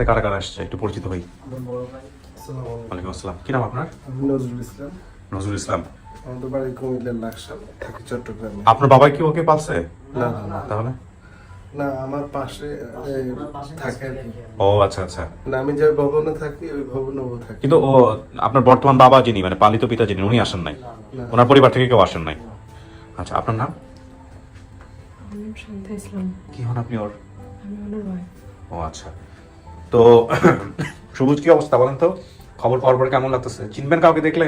সাথে কারা কারা আসছে? একটু পরিচিত হই। ওয়ালাইকুম আসসালাম। কি নাম আপনার? নজরুল ইসলাম। নজরুল ইসলাম। আমাদের বাড়ি কুমিল্লার লাকসাম থাকি চট্টগ্রামে। আপনার বাবাই কি ওকে পালছে? না না না। তাহলে? না আমার পাশে থাকে ও আচ্ছা আচ্ছা। না আমি যে ভবনে থাকি ওই ভবনে ও থাকে। কিন্তু ও আপনার বর্তমান বাবা যিনি মানে পালিত পিতা যিনি উনি আসেন নাই? ওনার পরিবার থেকে কেউ আসেন নাই? আচ্ছা আপনার নাম? আমি সন্ধ্যা ইসলাম। কি হন আপনি ওর? আমি ওনার ভাই। ও আচ্ছা। তো সবুজ কি অবস্থা বলেন তো? খবর পাওয়ার পরে কেমন লাগতেছে? চিনবেন কাউকে দেখলে?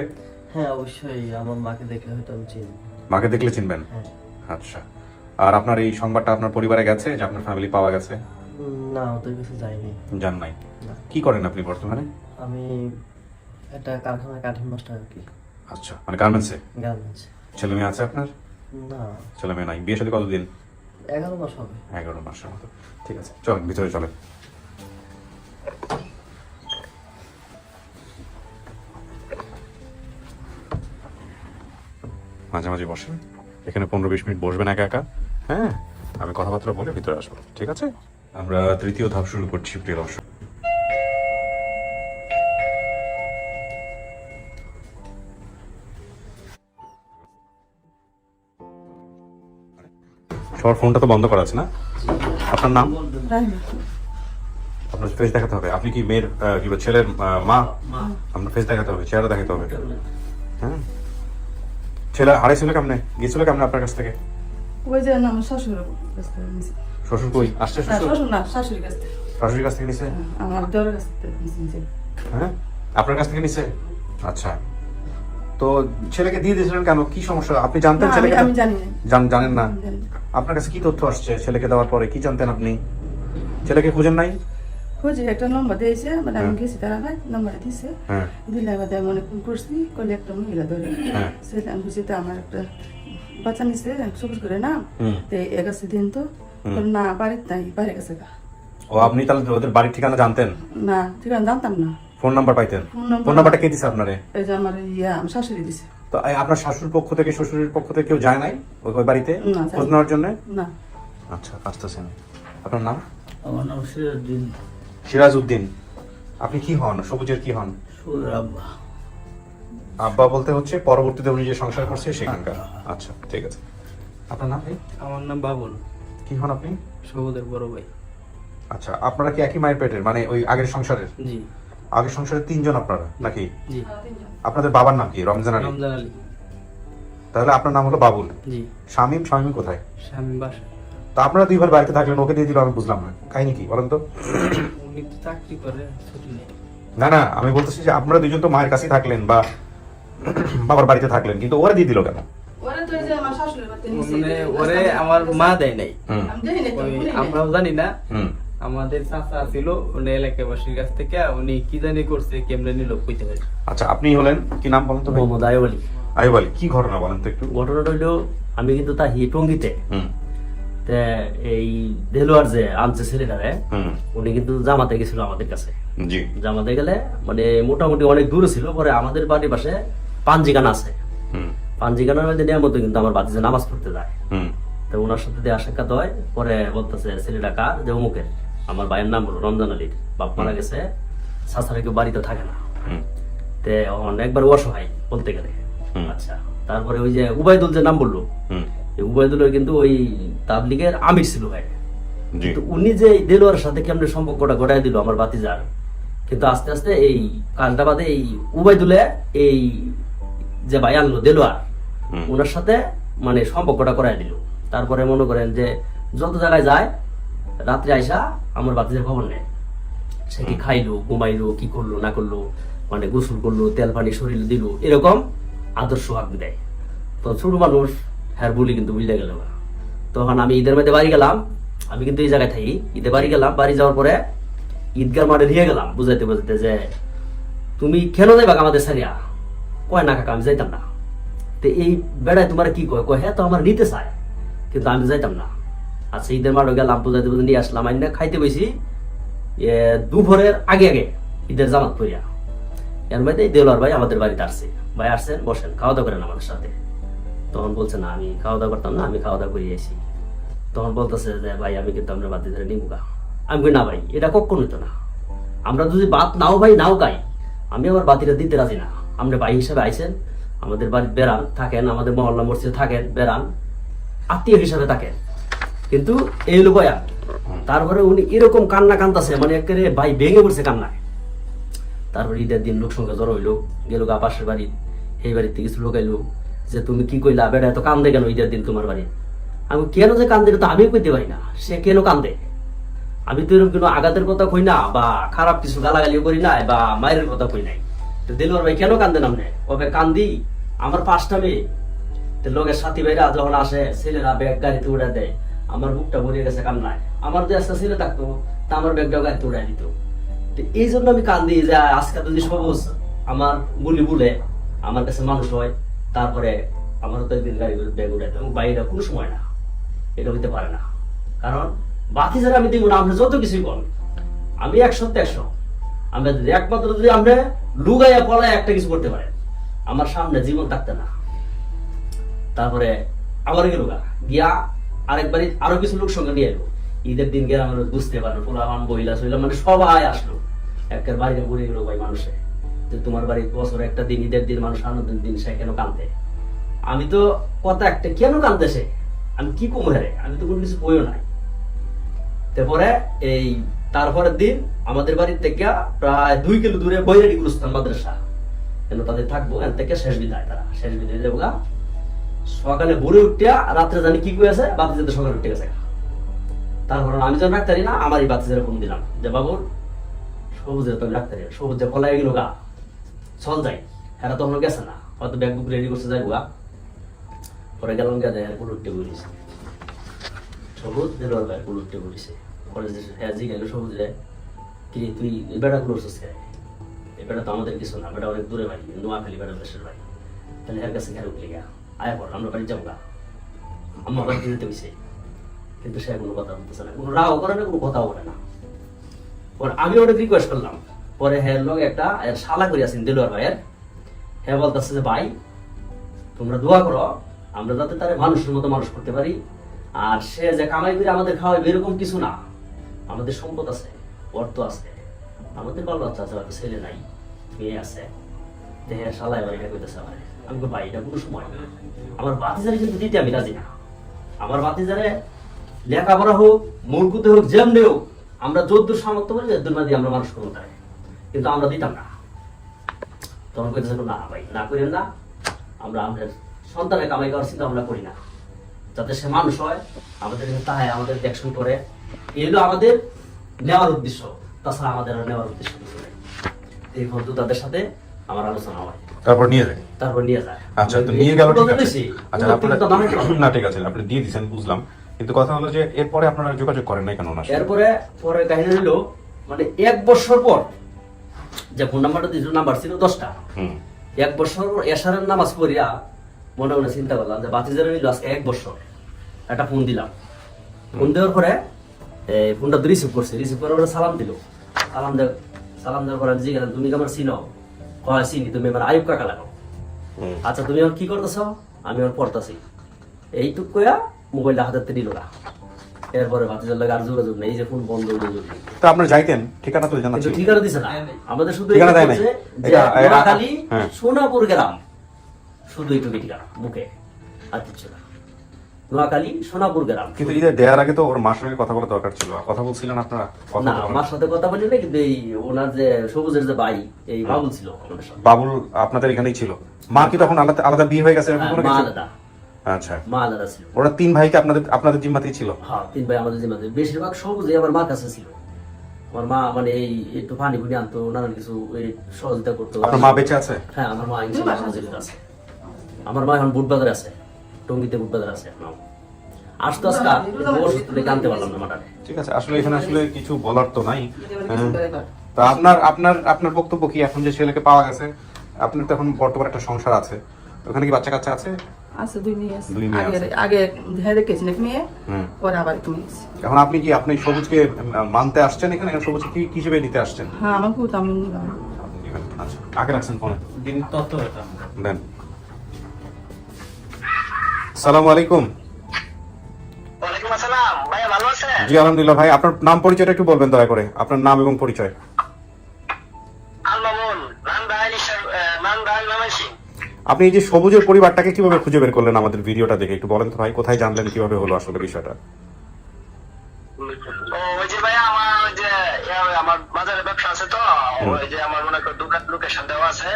হ্যাঁ অবশ্যই। আমার মাকে দেখলে হয়তো আমি চিনি মাকে দেখলে চিনবেন? হ্যাঁ। আচ্ছা। আর আপনার এই সংবাদটা আপনার পরিবারে গেছে? যে আপনার ফ্যামিলি পাওয়া গেছে? না ওদের কাছে যাইনি জান নাই। কি করেন আপনি বর্তমানে? আমি একটা কাঠি মাস্টার আর কি। আচ্ছা মানে গার্মেন্টসে গার্মেন্টস ছেলে মেয়ে আছে আপনার? না। ছেলে মেয়ে নাই। বিয়ে সাথে কতদিন? এগারো মাস হবে। এগারো মাসের মতো। ঠিক আছে চলেন ভিতরে চলেন। মাঝে মাঝে বসেন। এখানে পনেরো বিশ মিনিট বসবেন একা একা। হ্যাঁ আমি কথাবার্তা বলে ভিতরে আসব, ঠিক আছে? আমরা তৃতীয় ধাপ শুরু করছি, প্রিয় দর্শক। সবার ফোনটা তো বন্ধ করা আছে না? আপনার নাম? আপনার ফেস দেখাতে হবে। আপনি কি মেয়ের আহ, কি বলে, ছেলের মা? আপনার ফেস দেখাতে হবে চেহারা দেখাতে হবে। হ্যাঁ? ছেলে হারাইছিল কেমনে? গিয়েছিল কেমনে আপনার কাছ থেকে? ওই যে না আমার নিছি। শ্বশুর কই? আসছে শ্বশুর? শ্বশুর না শাশুড়ির কাছ থেকে। শাশুড়ির কাছ থেকে নিছে? আমার দেওয়ার কাছ থেকে নিছি। হ্যাঁ? আপনার কাছ থেকে নিছে? আচ্ছা। তো ছেলেকে দিয়ে দিয়েছিলেন কেন? কি সমস্যা? আপনি জানতেন ছেলেকে আমি জানি জান- জানেন না। আপনার কাছে কি তথ্য আসছে ছেলেকে দেওয়ার পরে? কি জানতেন আপনি? ছেলেকে খুঁজেন নাই? খুঁজে একটা নম্বর দিয়েছে মানে আমি। গেছি তারা ভাই নম্বর দিয়েছে দিলে আমাদের মনে ফোন করছি করলে একটা মহিলা ধরে হ্যাঁ। সেটা আমি বুঝি তো আমার একটা বাচ্চা নিছে সবুজ করে না তো দিন তো না বাড়িতে নাই গেছে ও আপনি তাহলে ওদের বাড়ির ঠিকানা জানতেন? না ঠিক আছে জানতাম না। ফোন নাম্বার পাইতেন? ফোন নাম্বারটা কে দিছে আপনারে? এই যে আমার ইয়া আমার শাশুড়ি দিছে। তো আপনার শাশুর পক্ষ থেকে শ্বশুরের পক্ষ থেকে কেউ যায় নাই ওই বাড়িতে? না, খোঁজ নেওয়ার জন্য? না। আচ্ছা আসতেছেন আপনার নাম? আমার নাম সিরাজুদ্দিন সিরাজ উদ্দিন আপনি কি হন? সবুজের কি হন? আব্বা। আব্বা বলতে হচ্ছে পরবর্তীতে উনি যে সংসার করছে সেখানকার। আচ্ছা। ঠিক আছে। আপনার নাম ভাই? আমার নাম বাবুল। কি হন আপনি? সবুদের বড় ভাই। আচ্ছা আপনারা কি একই মায়ের পেটের? মানে ওই আগের সংসারের? জি। আগের সংসারে তিনজন আপনারা নাকি? জি। আপনাদের বাবার নাম কি? রমজান আলী? রমজান আলী। তাহলে আপনার নাম হলো বাবুল। জি। শামীম শামীম কোথায়? স্বামী বাসা। তো আপনারা দুইবার বাড়িতে থাকলেন ওকে দিয়ে দিল আমি বুঝলাম না। কাহিনী কি বলেন তো? উনি তো চাকরি করে ছুটি নেই। না না আমি বলতেছি যে আপনারা দুজন তো মায়ের কাছেই থাকলেন বা বাবার বাড়িতে থাকলেন কিন্তু ওরা দিয়ে দিল কেন? ওরা তো এই যে আমার শাশুড়ির বাড়িতে নিছে। মানে ওরে আমার মা দেয় নাই। আমি জানি না তো, ওই বলি নাই। আমরাও জানি না। হুম। আমাদের চাচা ছিল উনি এলাকাবাসীর কাছ থেকে উনি কি জানি করছে কেমনে নিল কইতে পারি আচ্ছা আপনি হলেন কি নাম বলেন তো ভাই? মোহাম্মদ আয়ব আলী। আয়ুব আলী কি ঘটনা বলেন তো একটু? ঘটনাটা হইল আমি কিন্তু তা হি টঙ্গিতে। হুম। তে এই দেলোয়ার যে আনছে ছেলেটারে উনি কিন্তু জামাতে গেছিল আমাদের কাছে। জামাতে গেলে মানে মোটামুটি অনেক দূরে ছিল পরে আমাদের বাড়ির পাশে পাঞ্জিগান আছে। পাঞ্জিগানের মধ্যে নেওয়ার মতো কিন্তু আমার বাতিজে নামাজ পড়তে যায়। তো ওনার সাথে দেওয়া সাক্ষাৎ হয় পরে বলতেছে ছেলেটা কার? যে অমুকের। আমার ভাইয়ের নাম হলো রমজান আলীর। বাপ মারা গেছে শাশুড়ি কেউ বাড়িতে থাকে না। তে অনেকবার অসহায় বলতে গেলে। আচ্ছা তারপরে ওই যে উবাইদুল যে নাম বলল উবাইদুলের কিন্তু ওই তাবলিগের আমির ছিল ভাই। কিন্তু উনি যে দেলোয়ার সাথে কেমন সম্পর্কটা দিল আমার বাতিজার কিন্তু আস্তে আস্তে এই কাজটা বাদে এই উবাইদুলে এই যে ভাই আনলো দেলোয়ার ওনার সাথে মানে সম্পর্কটা করাই দিল। তারপরে মনে করেন যে যত জায়গায় যায় রাত্রে আইসা আমার বাতিজার খবর নেয়। সে কি খাইলো ঘুমাইলো কি করল না করল মানে গোসল করল তেল পানি শরীর দিল এরকম আদর্শ হাক দেয়। তো ছোট মানুষ হ্যার বলি কিন্তু বুঝতে গেল না তখন আমি ঈদের মধ্যে বাড়ি গেলাম। আমি কিন্তু এই জায়গায় থাকি। ঈদে বাড়ি গেলাম। বাড়ি যাওয়ার পরে ঈদগার মাঠে নিয়ে গেলাম। বুঝাইতে বুঝাইতে যে, তুমি কেন যাইবা আমাদের সারিয়া? কয়, না কাকা, আমি যাইতাম না। তো এই বেড়ায় তোমার কি কয়? কয় হ্যাঁ তো আমার নিতে চায়। কিন্তু আমি যাইতাম না। আচ্ছা ঈদের মাঠে গেলাম, বুঝাইতে বুঝাইতে নিয়ে আসলাম। আইনা খাইতে বসি দুপুরের আগে আগে ঈদের জামাত করিয়া এর মধ্যে দেওয়ার ভাই আমাদের বাড়িতে আসছে। ভাই আসছেন, বসেন, খাওয়া দাওয়া করেন আমাদের সাথে। তখন বলছে, না, আমি খাওয়া দাওয়া করতাম না, আমি খাওয়া দাওয়া করে এসি তখন বলতেছে যে, ভাই, আমি কিন্তু আপনার বাদ ধরে নিবো গা। আমি না, ভাই, এটা কখন হইতো না। আমরা যদি বাত নাও ভাই, নাও গাই আমি আমার বাতিটা দিতে রাজি না। আপনি ভাই হিসাবে আইছেন, আমাদের বাড়িতে বেড়ান থাকেন, আমাদের মহল্লা মসজিদে থাকেন, বেড়ান, আত্মীয় হিসাবে থাকেন। কিন্তু এই হলো বয়া তারপরে উনি এরকম কান্না কান্দাছে মানে একেবারে ভাই ভেঙে পড়ছে কান্নায়। তারপর ঈদের দিন লোক সংখ্যা জড়ো হইল, গেল গা পাশের বাড়ি এই বাড়িতে কিছু লোক যে তুমি কি কইলা বেড়া এত কান্দে কেন ঈদের দিন তোমার বাড়ি? আমি কেন যে কান্দে তো আমিও কইতে পারি না। সে কেন কান্দে? আমি তো এরকম কোনো আঘাতের কথা কই না, বা খারাপ কিছু গালাগালিও করি নাই বা মায়ের কথা কই নাই। তো দিলওয়ার ভাই কেন কান্দে নামনে কবে কান্দি, আমার পাঁচটা মেয়ে। তো লোকের সাথী ভাইরা যখন আসে, ছেলেরা ব্যাগ গাড়িতে উড়ে দেয়। আমার বুকটা ভরিয়ে গেছে কান্নায়। আমার যে একটা ছেলে থাকতো, তা আমার ব্যাগটাও গাড়িতে উড়াই দিত। তো এই জন্য আমি কান্দি যে আজকে যদি সবুজ, আমার গুলি বলে আমার কাছে মানুষ হয়। তারপরে আমারও তো একদিন গাড়ি ব্যাগ উড়াই এবং বাইরে কোনো সময় না। এটা হইতে পারে না। কারণ বাকি যারা আমি দিব না আপনি যত কিছুই বল, আমি একশো একশো। আমরা যদি একমাত্র যদি আমরা লুগাইয়া পলায় একটা কিছু করতে পারেন আমার সামনে জীবন থাকতে না। তারপরে আবার গেল গা। গিয়া আরেকবারই আরও কিছু লোক সঙ্গে নিয়ে এলো। ঈদের দিন গেলাম, আমরা বুঝতে পারল পোলাপান বইলা সইলা মানে সবাই আসলো। একের বাড়িতে ঘুরে গেলো ভাই মানুষে। তোমার বাড়ি বছরে একটা দিন, ঈদের দিন, মানুষ আনন্দের দিন, সে কেন কান্দে? আমি তো কথা একটা, কেন কান্দতেছে আমি কি কম আমি তো কোনো কিছু বইও নাই। তারপরে এই, তারপরের দিন আমাদের বাড়ির থেকে প্রায় দুই কিলো দূরে বৈরাটি গুরুস্থান মাদ্রাসা। কেন তাদের থাকব এর থেকে শেষ বিদায় তারা। শেষ বিদায় গা। সকালে ভোরে উঠিয়া রাত্রে জানি কি করেছে বাতি যেতে সকালে উঠে গেছে তারপর আমি যখন ডাক্তারি না, আমারই বাতি যেতে ফোন দিলাম যে বাবুর সবুজের তো ডাক্তারি সবুজ যে পলাই গেল গা। চল যাই। এরা তখন গেছে না। হয়তো ব্যাগ বুক রেডি করছে যাই পরে গেলাম গিয়ে দেয় বলিস সবুজ ভাই হ্যাঁ জি, গেল সবুজ কি তুই বেড়া এই বেড়া তো আমাদের কিছু না, বেড়া অনেক দূরে বাড়ি নোয়াখালী বেড়া দেশের বাড়ি। তাহলে এর কাছে গেল উঠলে গা। আয়া পর, আমরা বাড়ি যাব গা। আমার বাড়ি যেতে হয়েছে কিন্তু সে কোনো কথা বলতেছে না। কোনো রাও করে না, কোনো কথাও বলে না। আমি ওটা রিকোয়েস্ট করলাম। পরে হ্যাঁ লোক একটা শালা করিয়াছেন দিলওয়ার ভাইয়ের। হ্যাঁ বলতেছে যে, ভাই, তোমরা দোয়া করো, আমরা যাতে তারে মানুষের মতো মানুষ করতে পারি। আর সে যে কামাই করে আমাদের খাওয়াবে এরকম কিছু না। আমাদের সম্পদ আছে, অর্থ আছে। আমাদের বাল বাচ্চা আছে হয়তো ছেলে নাই, মেয়ে আছে। দেহে শালা এবার এটা কইতেছে আমার। আমি ভাই, এটা কোনো সময় না। আমার বাতিজারে কিন্তু দিতে আমি রাজি না। আমার বাতিজারে লেখাপড়া হোক, মূর্খতে হোক, যেমনি হোক, আমরা যদ্দূর সামর্থ্য করি যদ্দূর দিয়ে আমরা মানুষ করতে পারি কিন্তু আমরা দিতাম না। তখন কইতেছে না ভাই না করেন না। আমরা আমাদের সন্তানের কামাই করার চিন্তা আমরা করি না। যাতে সে মানুষ হয় আমাদের তাহাই আমাদের দেখশন করে। এই হলো আমাদের নেওয়ার উদ্দেশ্য। তাছাড়া আমাদের আর নেওয়ার উদ্দেশ্য কিছু নেই। এই বন্ধু তাদের সাথে আমার আলোচনা হয়। তারপর নিয়ে যায়? তারপর নিয়ে যায়। আচ্ছা তো নিয়ে গেল ঠিক আছে। আচ্ছা আপনারা না। না ঠিক আছে আপনি দিয়ে দিয়েছেন বুঝলাম। কিন্তু কথা হলো যে এরপরে আপনারা যোগাযোগ করেন নাই কেন সাথে? এরপরে পরে কাহিনী হলো মানে এক বছর পর যে ফোন নাম্বারটা দিয়েছিল নাম্বার ছিল দশটা। এক বছর এশারের নামাজ পড়িয়া মনে মনে চিন্তা করলাম যে বাতিজারে নিল আজকে এক বছর। একটা ফোন দিলাম। ফোন দেওয়ার পরে এই ফোনটা রিসিভ করছে। রিসিভ করার পরে সালাম দিল। সালাম দেওয়ার সালাম দেওয়ার পরে জিজ্ঞাসা তুমি কি আমার চিনো? কয় চিনি। তুমি আমার আয়ুব কাকা লাগাও আচ্ছা তুমি আমার কি করতেছ? আমি আমার পড়তাছি। এইটুক কয়া মোবাইলটা হাতে নিল না। এরপরে বাতিজার লাগে আর যোগাযোগ নেই এই যে ফোন বন্ধ হয়ে তো আপনারা যাইতেন ঠিকানা তো কিন্তু ঠিকানা দিছে না। আমাদের শুধু ঠিকানা দেয় নাই। এটা- নোয়াখালী হ্যাঁ। সোনাপুর গ্রাম। শুধু এইটুকু ঠিকানা বুকে। আর কিছু না। নোয়াখালী সোনাপুর গ্রাম। কিন্তু ঈদের দেওয়ার আগে তো ওর মার সঙ্গে কথা বলা দরকার ছিল। কথা বলছিলেন আপনারা? কথা না আমার সাথে কথা বলি না কিন্তু এই ওনার যে সবুজের যে ভাই এই বাবুল ছিল আমাদের সাথে। বাবুল আপনাদের এখানেই ছিল। মা কি তখন আলাদা আলাদা বিয়ে হয়ে গেছে এরকম হ্যাঁ, কোনো কিছু? আলাদা। আচ্ছা। মা আলাদা ছিল। ওরা তিন ভাইকে আপনাদের আপনাদের জিম্মাতেই ছিল? হ্যাঁ তিন ভাই আমাদের জিম্মাতে। বেশিরভাগ সবুজই আমার মার কাছে ছিল। আমার মা মানে এই একটু পানি ফুনি আনতো নানান কিছু সহযোগিতা করতো। আপনার মা বেঁচে আছে? হ্যাঁ আমার মা ইনশাল্লাহ এখন আছে। আমার মা এখন বুটবাজারে আছে। টঙ্গিতে বুটবাজার আছে এখন। আসতো আনতে পারলাম না মাটারে ঠিক আছে আসলে এখানে আসলে কিছু বলার তো নাই। হ্যাঁ। তা আপনার আপনার আপনার বক্তব্য কি? এখন যে ছেলেকে পাওয়া গেছে আপনার তো এখন বর্তমানে একটা সংসার আছে। ওখানে কি বাচ্চা কাচ্চা আছে? আছে দুই মেয়ে আছে। দুই মেয়ে আগে আগে হ্যাঁ রেখেছি এক মেয়ে? পরে আবার এক মেয়ে এখন আপনি কি আপনি সবুজকে মানতে আসছেন এখানে? এখন কি কি হিসেবে নিতে আসছেন? হ্যাঁ আমার খুব আমি নিলাম। আপনি নেবেন। আচ্ছা আগে রাখছেন ফোনে? দিন। সালামু আলাইকুম। ওয়ালাইকুম আসসালাম। ভাইয়া ভালো আছেন? জি আলহামদুলিল্লাহ ভাই আপনার নাম পরিচয়টা একটু বলবেন দয়া করে। আপনার নাম এবং পরিচয়। আপনি এই যে সবুজের পরিবারটাকে কীভাবে খুঁজে বের করলেন আমাদের ভিডিওটা দেখে? একটু বলেন তো ভাই কোথায় জানলেন কীভাবে হলো আসলে বিষয়টা? ওই যে ভাই আমার যে আমার বাজারে ব্যবসা আছে তো ওই যে আমার মনে করো দোকান লোকেশন দেওয়া আছে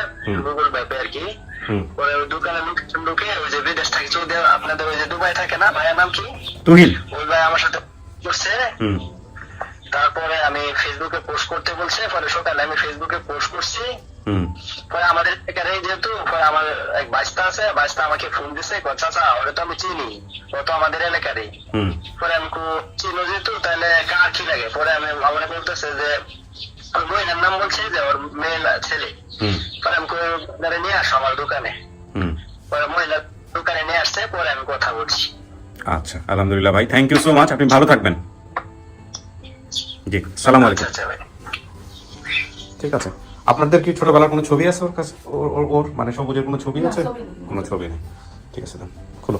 গুগল ম্যাপে আর কি। হুম। ওই ওই লোকেশন ঢুকে ওই যে বিদেশ থেকে সৌদি আপনাদের ওই যে দুবাই থাকে না ভাইয়ের নাম কি? তুহিন ওই ভাই আমার সাথে করছে তারপরে আমি ফেসবুকে পোস্ট করতে বলছে পরে সকালে আমি ফেসবুকে পোস্ট করছি। পরে আমাদের এখানে যেহেতু পরে আমার এক বাইস্তা আছে বাইস্তা আমাকে ফোন দিছে চাচা ওটা তো আমি চিনি ও তো আমাদের এলাকারই। পরে আমি কো- চিনো যেহেতু তাহলে কার কি লাগে? পরে আমি আমার বলতেছে যে ওর নাম বলছে যে ওর মেয়ে ছেলে। পরে আমি কই, নিয়ে আসো আমার দোকানে। হুম। পরে মহিলার দোকানে নিয়ে আসছে পরে আমি কথা বলছি। আচ্ছা আলহামদুলিল্লাহ ভাই থ্যাংক ইউ সো মাচ আপনি ভালো থাকবেন। জি সালাম আচ্ছা আলাইকুম আচ্ছা ভাই। ঠিক আছে। আপনাদের কি ছোটবেলার কোনো ছবি আছে ওর কাছে? ওর ওর- ওর? মানে সবুজের কোনো ছবি আছে? কোনো ছবি নেই। ঠিক আছে দাম খুলো।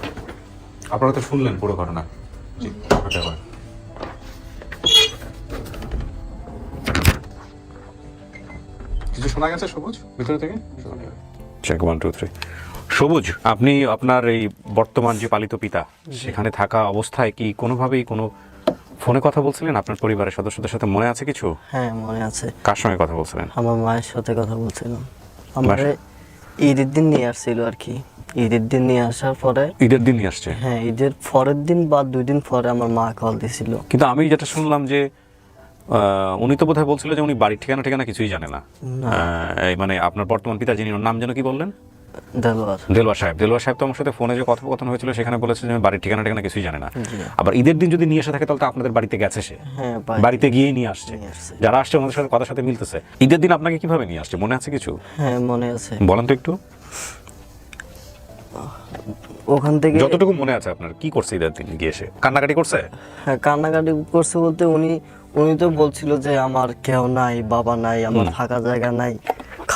আপনারা তো শুনলেন পুরো ঘটনা। জি কিছু শোনা গেছে সবুজ? ভিতরে থেকে? চেক ওয়ান টু থ্রি সবুজ আপনি আপনার এই বর্তমান যে পালিত পিতা সেখানে থাকা অবস্থায় কি কোনোভাবেই কোনো ফোনে কথা বলছিলেন? আপনার পরিবারের সদস্যদের সাথে মনে আছে কিছু? হ্যাঁ মনে আছে। কার সঙ্গে কথা বলছিলেন? আমার মায়ের সাথে কথা বলছিলাম। আমার ঈদের দিন নিয়ে আসছিল আর কি। ঈদের দিন নিয়ে আসার পরে ঈদের দিন নিয়ে আসছে? হ্যাঁ ঈদের পরের দিন বা দুই দিন পরে আমার মা কল দিছিল। কিন্তু আমি যেটা শুনলাম যে উনি তো বোধহয় বলছিল যে উনি বাড়ির ঠিকানা ঠিকানা কিছুই জানে না। না। এই মানে আপনার বর্তমান পিতা যিনি নাম যেন কি বললেন? সাহেব। সাহেব তো আমার সাথে ফোনে যে কথোপকথন হয়েছিল সেখানে বলেছে যে বাড়ির ঠিকানা ঠিকানা কিছুই জানে না। আবার ঈদের দিন যদি নিয়ে এসে থাকে তাহলে তো আপনাদের বাড়িতে গেছে সে। হ্যাঁ বাড়িতে গিয়েই নিয়ে আসছে। যারা আসছে ওনাদের সাথে কথার সাথে মিলতেছে। ঈদের দিন আপনাকে কীভাবে নিয়ে আসছে মনে আছে কিছু? হ্যাঁ মনে আছে। বলেন তো একটু। ওখান থেকে যতটুকু মনে আছে আপনার কি করছে ঈদের দিন গিয়ে এসে? কান্নাকাটি করছে? হ্যাঁ কান্নাকাটি করছে বলতে উনি উনি তো বলছিল যে আমার কেউ নাই বাবা নাই আমার ফাঁকা জায়গা নাই।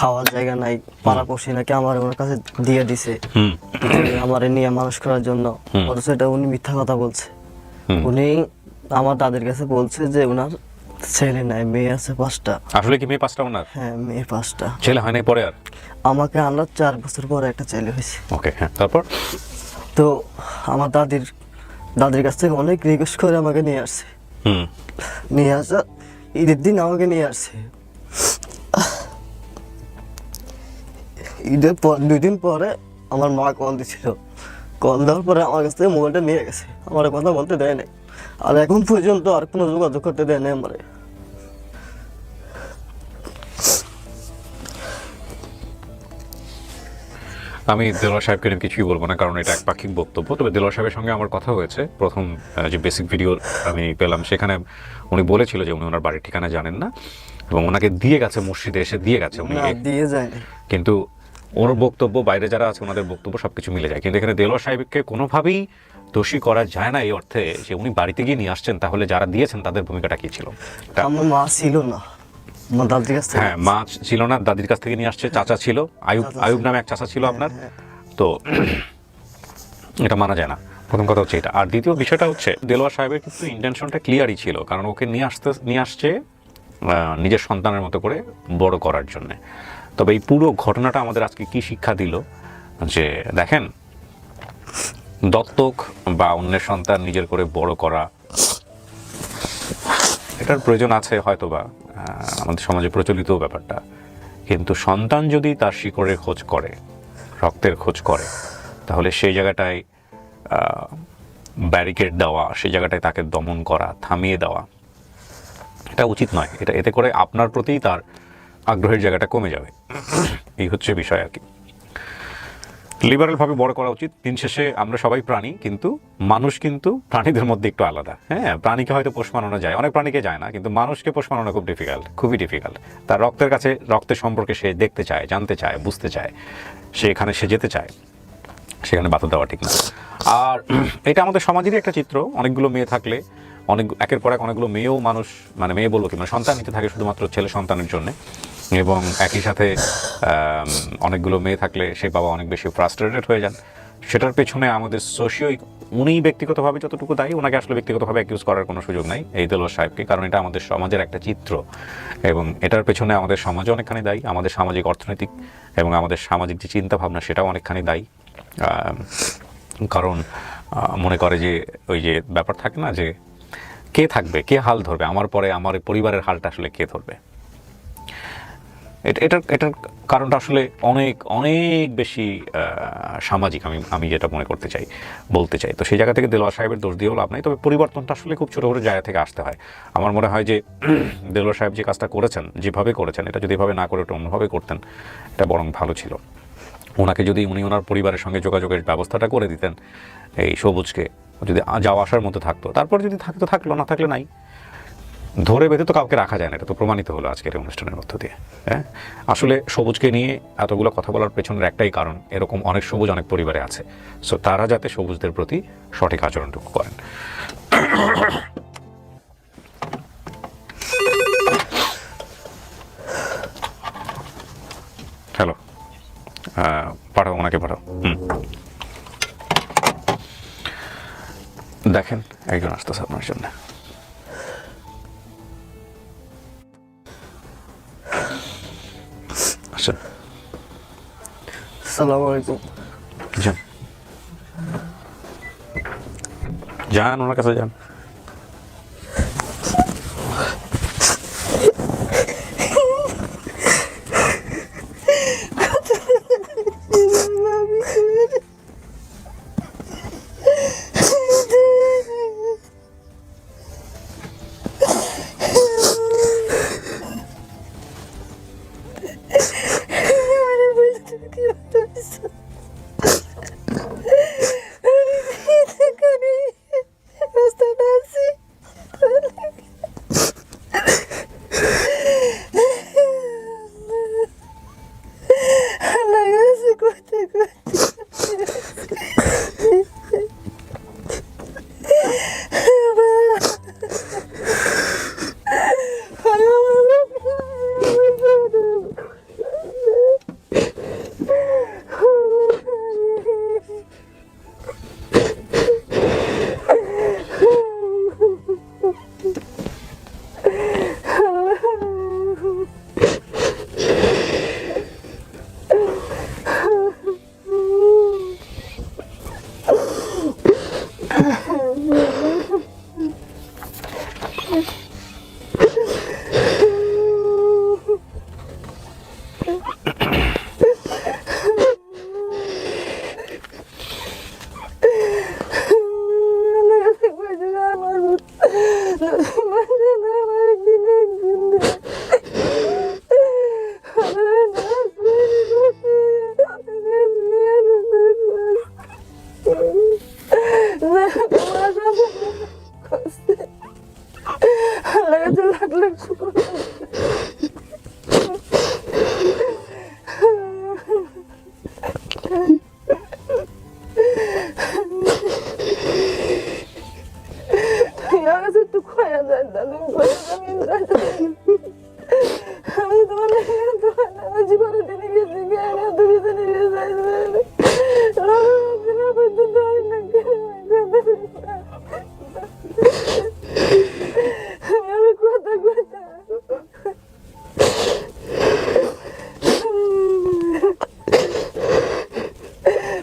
খাওয়ার জায়গা নাই পাড়াপড়শি নাকি আমার ওনার কাছে দিয়ে দিছে। হুম। আমার নিয়ে মানুষ করার জন্য। অথচ এটা উনি মিথ্যা কথা বলছে। উনি আমার দাদির কাছে বলছে যে ওনার ছেলে নাই মেয়ে আছে পাঁচটা। আসলে কি মেয়ে পাঁচটা ওনার? হ্যাঁ মেয়ে পাঁচটা। ছেলে হয় নাই পরে আর? আমাকে আনার চার বছর পরে একটা ছেলে হয়েছে। ওকে হ্যাঁ তারপর? তো আমার দাদির দাদির কাছ থেকে অনেক রিকোয়েস্ট করে আমাকে নিয়ে আসছে। হুম। নিয়ে আসা ঈদের দিন আমাকে নিয়ে আসছে। ঈদের পর দুই দিন পরে আমার মা কল দিছিল। কল দেওয়ার পরে আমার কাছ থেকে মোবাইলটা নিয়ে গেছে। আমার কথা বলতে দেয় নাই। আর এখন পর্যন্ত আর কোনো যোগাযোগ করতে দেয় নাই আমার। আমি দেলোয়ার সাহেবকে কিছুই বলব না কারণ এটা একপাক্ষিক বক্তব্য। তবে দেলোয়ার সাহেবের সঙ্গে আমার কথা হয়েছে। প্রথম যে বেসিক ভিডিও আমি পেলাম সেখানে উনি বলেছিল যে উনি ওনার বাড়ির ঠিকানা জানেন না এবং ওনাকে দিয়ে গেছে মসজিদে এসে দিয়ে গেছে উনি দিয়ে যায় কিন্তু ওর বক্তব্য বাইরে যারা আছে ওনাদের বক্তব্য সবকিছু মিলে যায়। কিন্তু এখানে দেলোয়ার সাহেবকে কোনোভাবেই দোষী করা যায় না এই অর্থে যে উনি বাড়িতে গিয়ে নিয়ে আসছেন তাহলে যারা দিয়েছেন তাদের ভূমিকাটা কি ছিল? আমার মা ছিল না। দাদির কাছ থেকে হ্যাঁ মা ছিল না দাদির কাছ থেকে নিয়ে আসছে চাচা ছিল। আয়ুব আয়ুব নামে এক চাচা ছিল হ্যাঁ, আপনার? হ্যাঁ। তো এটা মানা যায় না। প্রথম কথা হচ্ছে এটা। আর দ্বিতীয় বিষয়টা হচ্ছে দেলোয়ার সাহেবের কিন্তু ইন্টেনশনটা ক্লিয়ারই ছিল কারণ ওকে নিয়ে আসতে নিয়ে আসছে নিজের সন্তানের মতো করে বড় করার জন্য। তবে এই পুরো ঘটনাটা আমাদের আজকে কি শিক্ষা দিল? যে দেখেন দত্তক বা অন্যের সন্তান নিজের করে বড় করা এটার প্রয়োজন আছে হয়তোবা আহ, আমাদের সমাজে প্রচলিত ব্যাপারটা। কিন্তু সন্তান যদি তার শিকড়ের খোঁজ করে রক্তের খোঁজ করে তাহলে সেই জায়গাটায় ব্যারিকেড দেওয়া সেই জায়গাটায় তাকে দমন করা থামিয়ে দেওয়া এটা উচিত নয়। এটা এতে করে আপনার প্রতিই তার আগ্রহের জায়গাটা কমে যাবে। এই হচ্ছে বিষয় আর কি। লিবারেল ভাবে বড় করা উচিত। দিন শেষে আমরা সবাই প্রাণী, কিন্তু মানুষ কিন্তু প্রাণীদের মধ্যে একটু আলাদা। হ্যাঁ প্রাণীকে হয়তো পোষ মানানো যায়। অনেক প্রাণীকে যায় না, কিন্তু মানুষকে পোষ মানানো খুব ডিফিকাল্ট খুবই ডিফিকাল্ট তার রক্তের কাছে, রক্তের সম্পর্কে সে দেখতে চায়, জানতে চায়, বুঝতে চায়। সে এখানে, সে যেতে চায়। সেখানে বাধা দেওয়া ঠিক না। আর এটা আমাদের সমাজেরই একটা চিত্র। অনেকগুলো মেয়ে থাকলে অনেক, একের পর এক অনেকগুলো মেয়েও মানুষ মানে মেয়ে বলব কি মানে সন্তান নিতে থাকে শুধুমাত্র ছেলে সন্তানের জন্য। এবং একই সাথে অনেকগুলো মেয়ে থাকলে সে বাবা অনেক বেশি ফ্রাস্ট্রেটেড হয়ে যান। সেটার পেছনে আমাদের সোশিও উনি ব্যক্তিগতভাবে যতটুকু দায়ী, ওনাকে আসলে ব্যক্তিগতভাবে অ্যাকিউজ করার কোনো সুযোগ নাই, এই দেলোয়ার সাহেবকে, কারণ এটা আমাদের সমাজের একটা চিত্র। এবং এটার পেছনে আমাদের সমাজ অনেকখানি দায়ী, আমাদের সামাজিক অর্থনৈতিক এবং আমাদের সামাজিক যে চিন্তাভাবনা, সেটাও অনেকখানি দায়ী। কারণ মনে করে যে ওই যে ব্যাপার থাকে না যে কে থাকবে? কে হাল ধরবে? আমার পরে আমার পরিবারের হালটা আসলে কে ধরবে? এটা- এটার এটার কারণটা আসলে অনেক অনেক বেশি সামাজিক আমি আমি যেটা মনে করতে চাই, বলতে চাই। তো সেই জায়গা থেকে দেলোয়ার সাহেবের দোষ দিয়েও লাভ নাই, তবে পরিবর্তনটা আসলে খুব ছোটো ছোটো জায়গা থেকে আসতে হয়। আমার মনে হয় যে দেলোয়ার সাহেব যে কাজটা করেছেন, যেভাবে করেছেন, এটা যদি এভাবে না করে ওটা অন্যভাবে করতেন, এটা বরং ভালো ছিল। ওনাকে যদি উনি ওনার পরিবারের সঙ্গে যোগাযোগের ব্যবস্থাটা করে দিতেন, এই সবুজকে যদি যাওয়া আসার মতো থাকতো। তারপর যদি থাকতো থাকল, না থাকলে নাই। ধরে বেঁধে তো কাউকে রাখা যায় না, এটা তো প্রমাণিত হলো আজকের অনুষ্ঠানের মধ্য দিয়ে হ্যাঁ? আসলে সবুজকে নিয়ে এতগুলো কথা বলার পেছনের একটাই কারণ, এরকম অনেক সবুজ অনেক পরিবারে আছে। সো তারা যাতে সবুজদের প্রতি সঠিক আচরণটুকু করেন। হ্যালো পাঠাও, ওনাকে পাঠাও। হুম। দেখেন একজন আসতেছে আপনার জন্য। আসেন। সালাম আলাইকুম। যান। যান ওনার কাছে যান।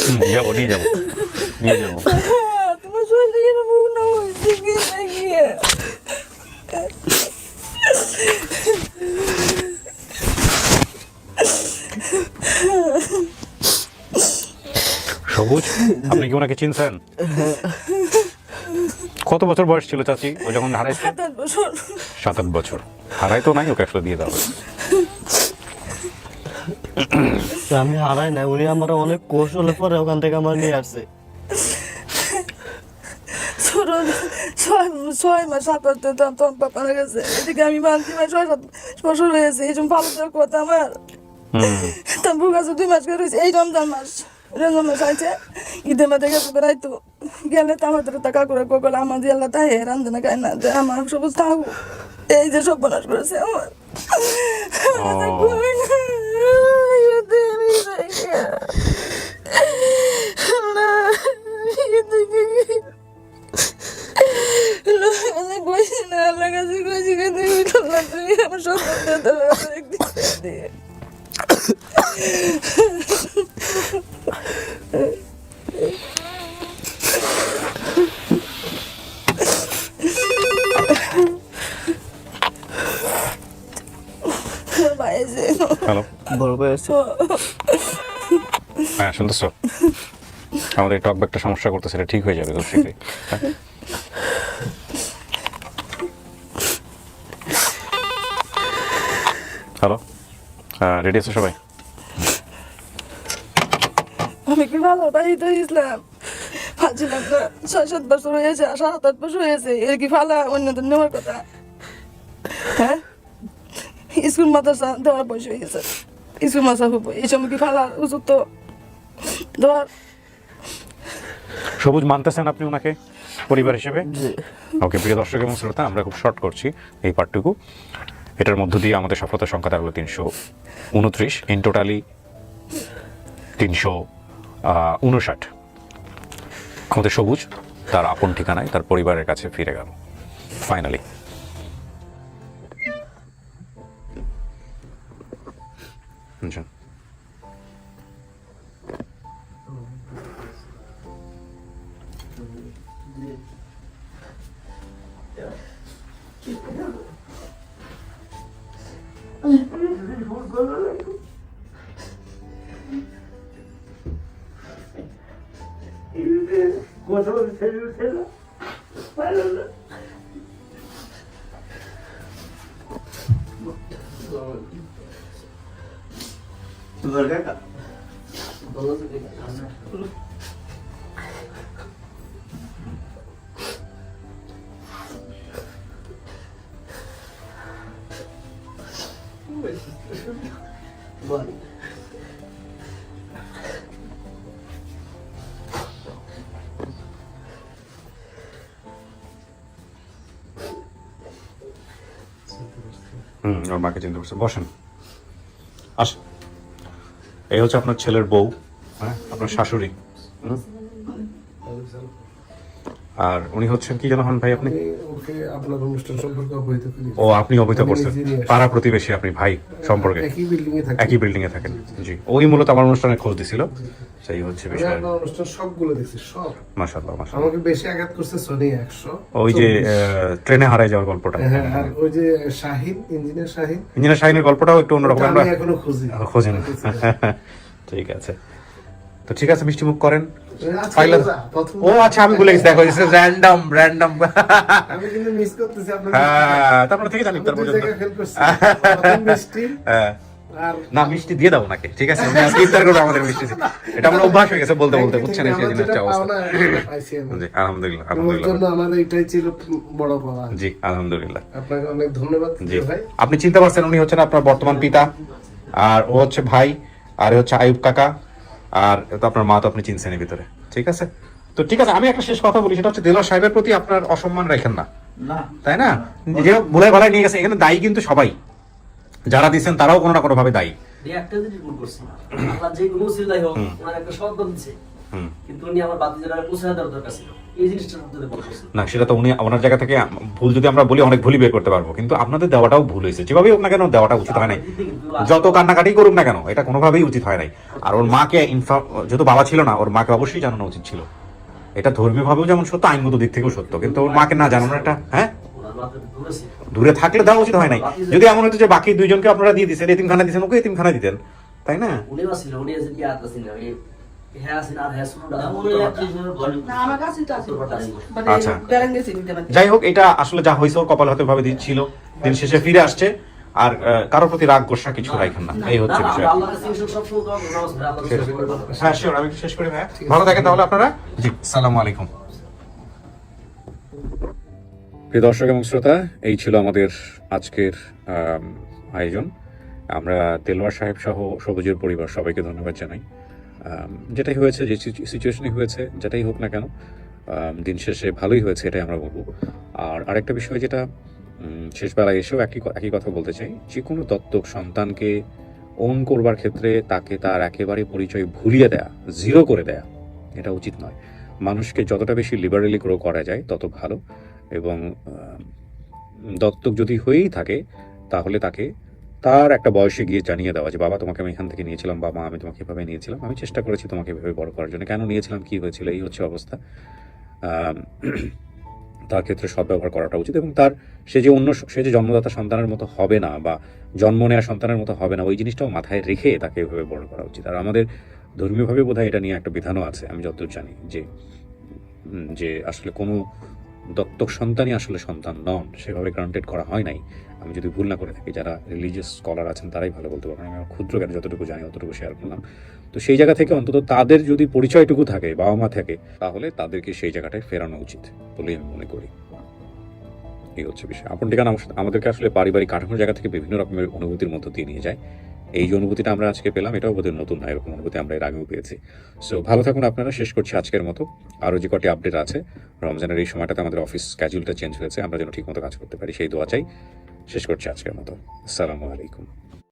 হুম, যাব নিয়ে যাব নিয়ে যাব তোমার শরীরে এরকম না হয়েছে কি নাকি সবুজ আপনি কি ওনাকে চিনছেন? কত বছর বয়স ছিল চাচি? ও যখন হারাই সাত বছর। সাত আট বছর। হারাই তো নাই ওকে আসলে দিয়ে দাও। আমি হারাই নাই উনি আমার অনেক কৌশলে পরে ওখান থেকে আমার নিয়ে আসছে। ছয় ছয় মাস সাত আট দিন তখন এদিকে আমি মাস ছয় সাত বছর হয়েছে এই জন্য ভালো কথা আমার। তারপর কাছে দুই মাস করে রয়েছে এই রমজান মাস। রঙমা চাইছে ঈদের মধ্যে গেছে বেড়াইতো গেলে তো আমাদের টাকা করে গোগল আমার দিয়ে আল্লাহ তাই রান্ধে না না যে আমার সবুজ থাকব এই যে সব বনাস করেছে আমার। আমাদের কইছি না আল্লাহ কাছে কইছি কিন্তু আমার একদিন দিয়ে হ্যালো বড় পেয়েছে হ্যাঁ শুনতেছো? আমাদের টক ব্যাগটা সমস্যা করতেছে এটা ঠিক হয়ে যাবে খুব শীঘ্রই। হ্যাঁ? হ্যালো রেডি আছে সবাই? আমি কি ভালো ইসলাম। ভাবছিলাম তো ছয় সাত বছর হয়েছে আর সাত আট বছর হয়েছে এর কি ফালা? অন্যদের নেওয়ার কথা। হ্যাঁ? স্কুল মাদ্রাসা দেওয়ার বয়স হয়ে গেছে। স্কুল মাদ্রাসা হব এই সময় কি ফালা? উচিত তো দেওয়ার সবুজ মানতেছেন আপনি ওনাকে পরিবার হিসেবে? ওকে প্রিয় দর্শক এবং শ্রোতা আমরা খুব শর্ট করছি এই পার্টটুকু এটার মধ্য দিয়ে আমাদের সফলতার সংখ্যা দাঁড়াল তিনশো উনত্রিশ ইন টোটালি তিনশো উনষাট। আমাদের সবুজ, তার আপন ঠিকানায় তার পরিবারের কাছে ফিরে গেল ফাইনালি হুম, ওর মাকে চিনতে পারছেন বসেন। আসেন। এই হচ্ছে আপনার ছেলের বউ হ্যাঁ? আপনার শাশুড়ি। হুম? আর উনি হচ্ছেন কি যেন হন ভাই আপনি? ওকে আপনার অনুষ্ঠান সম্পর্কে অবহিত করি। ও আপনি আমি করছেন। পাড়া প্রতিবেশী আপনি ভাই সম্পর্কে। একই বিল্ডিং এ থাকি। একই বিল্ডিং এ থাকেন। জি। ওই মূলত আমার অনুষ্ঠানে খোঁজ দিছিল। সেই হচ্ছে বিষয়। আপনার অনুষ্ঠান সবগুলো দেখছি সব। মাশাআল্লাহ মাশাআল্লাহ। আমাকে বেশি আঘাত করছে সোনি একশো। ওই যে আহ, ট্রেনে হারায় যাওয়ার গল্পটা। হ্যাঁ আর ওই যে শাহিন ইঞ্জিনিয়ার শাহিন। ইঞ্জিনিয়ার শাহিনের গল্পটাও একটু অন্যরকম। আমরা আমি এখনও খুঁজি। খোঁজেন ঠিক আছে। তো ঠিক আছে মিষ্টি মুখ করেন। আজকে পাইলা- রোজা, প্রথম ও আচ্ছা আমি ভুলে গেছি দেখো র্যান্ডম র্যান্ডম আমি কিন্তু মিস করতেছি হ্যাঁ তারপরে থেকে জানি তার পর্যন্ত। জায়গায় fail করছি। প্রথম মিষ্টি। হ্যাঁ। না মিষ্টি দিয়ে দাও নাকি ঠিক আছে? ইফতার করব আমাদের মিষ্টি এটা আমার অভ্যাস হয়ে গেছে বলতে বলতে বুঝছেন? এই আমার সেদিন যেটা হচ্ছে অবস্থা। পাওনা, সেটা পাইছি আমি। জি আলহামদুলিল্লাহ আলহামদুলিল্লাহ। জন্য এটাই ছিল বড় পাওয়া জি আলহামদুলিল্লাহ। আপনাকে অনেক ধন্যবাদ জি। ভাই। আপনি চিনতে পারছেন উনি হচ্ছেন আপনার বর্তমান পিতা আর ও হচ্ছে ভাই আর হচ্ছে আয়ুব কাকা। আর তো আপনার মা তো আপনি চিনছেন ভিতরে। ঠিক আছে? তো ঠিক আছে আমি একটা শেষ কথা বলি সেটা হচ্ছে দেলোয়ার সাহেবের প্রতি আপনার অসম্মান রাখেন না। তাই না? যে ভুলাই ভালাই নিয়ে গেছে এখানে দায়ী কিন্তু সবাই। যারা দিচ্ছেন তারাও কোনো না কোনো ভাবে দায়ী একটা জিনিস ভুল করছি আল্লাহ যে কোনো দায়ী হোক ওনার একটা দিচ্ছে। কিন্তু উনি আমার বাতি যারা পৌঁছে দেওয়ার দরকার ছিল। এই জিনিসটা আপনাদের ভুল না সেটা তো উনি ওনার জায়গা থেকে ভুল যদি আমরা বলি অনেক ভুলই বের করতে পারব। কিন্তু আপনাদের দেওয়াটাও ভুল হয়েছে। যেভাবেই হোক না কেন দেওয়াটা উচিত হয় নাই। যত কান্নাকাটি করুক না কেন এটা কোনোভাবেই উচিত হয় নাই। আর ওর মাকে ইনফা যেহেতু বাবা ছিল না ওর মাকে অবশ্যই জানানো উচিত ছিল। এটা ধর্মীয় ভাবেও যেমন সত্য আইনগত দিক থেকেও সত্য। কিন্তু ওর মাকে না জানানো এটা হ্যাঁ? দূরে দূরে থাকলে দেওয়া উচিত হয় নাই। যদি এমন হতো যে বাকি দুইজনকে আপনারা দিয়ে দিচ্ছেন এতিমখানা দিচ্ছেন ওকে এতিমখানা দিতেন তাই না? উনিও ছিল উনি আছে কি আত্মা ছিল এই আছেন আর শুনুন না আমার কাছে তো আছে। আচ্ছা। যাই হোক এটা আসলে যা হয়েছে কপাল হতে ভাবে দিচ্ছিল। দিন শেষে ফিরে আসছে। আর কারোর প্রতি রাগ গোসা কিছু রাখেন না। এই হচ্ছে বিষয়। হ্যাঁ শিওর আমি শেষ করি ভাইয়া। ভালো থাকেন তাহলে আপনারা? জি সালাম আলাইকুম। প্রিয় দর্শক এবং শ্রোতা এই ছিল আমাদের আজকের আয়োজন। আমরা তেলোয়ার সাহেব সহ সবুজের পরিবার সবাইকে ধন্যবাদ জানাই। যেটাই হয়েছে, যে সিচুয়েশনই হয়েছে, যেটাই হোক না কেন দিন শেষে ভালোই হয়েছে, এটাই আমরা বলব। আর আরেকটা বিষয় যেটা শেষবেলায় এসেও একই একই কথা বলতে চাই। যে কোনো দত্তক সন্তানকে ওন করবার ক্ষেত্রে তাকে তার একেবারে পরিচয় ভুলিয়ে দেয়া জিরো করে দেয়া, এটা উচিত নয়। মানুষকে যতটা বেশি লিবারেলি গ্রো করা যায়, তত ভালো। এবং দত্তক যদি হয়েই থাকে, তাহলে তাকে তার একটা বয়সে গিয়ে জানিয়ে দেওয়া যে, বাবা, তোমাকে আমি এখান থেকে নিয়েছিলাম, বা মা, আমি তোমাকে এভাবে নিয়েছিলাম, আমি চেষ্টা করেছি তোমাকে এভাবে বড় করার জন্য। কেন নিয়েছিলাম, কি হয়েছিল, এই হচ্ছে অবস্থা। তার ক্ষেত্রে সদ্ব্যবহার করাটা উচিত এবং তার সে যে অন্য সে যে জন্মদাতা সন্তানের মতো হবে না, বা জন্ম নেওয়া সন্তানের মতো হবে না, ওই জিনিসটাও মাথায় রেখে তাকে এভাবে বড় করা উচিত। আর আমাদের ধর্মীয়ভাবে বোধহয় এটা নিয়ে একটা বিধানও আছে, আমি যতদূর জানি, যে যে আসলে কোনো দত্তক সন্তানই আসলে সন্তান নন, সেভাবে গ্রান্টেড করা হয় নাই। আমি যদি ভুল না করে থাকি, যারা রিলিজিয়াস স্কলার আছেন, তারাই ভালো বলতে পারবেন। আমি আমার ক্ষুদ্র জ্ঞানে যতটুকু জানি, অতটুকু শেয়ার করলাম। তো সেই জায়গা থেকে অন্তত তাদের যদি পরিচয়টুকু থাকে বাবা মা থাকে, তাহলে তাদেরকে সেই জায়গাটায় ফেরানো উচিত বলেই আমি মনে করি। এই হচ্ছে বিষয়। আপন ঠিকানা আমাদেরকে আসলে পারিবারিক কাঠামোর জায়গা থেকে বিভিন্ন রকমের অনুভূতির মধ্য দিয়ে নিয়ে যায়। এই যে অনুভূতিটা আমরা আজকে পেলাম, এটাও বোধহয় নতুন না, এরকম অনুভূতি আমরা এর আগেও পেয়েছি। সো ভালো থাকুন আপনারা, শেষ করছি আজকের মতো। আরও যে কটি আপডেট আছে, রমজানের এই সময়টাতে আমাদের অফিস ক্যাজুয়ালটা চেঞ্জ হয়েছে, আমরা যেন ঠিক মতো কাজ করতে পারি, সেই দোয়া চাই। শেষ করছি আজকের মতো। আসসালামু আলাইকুম।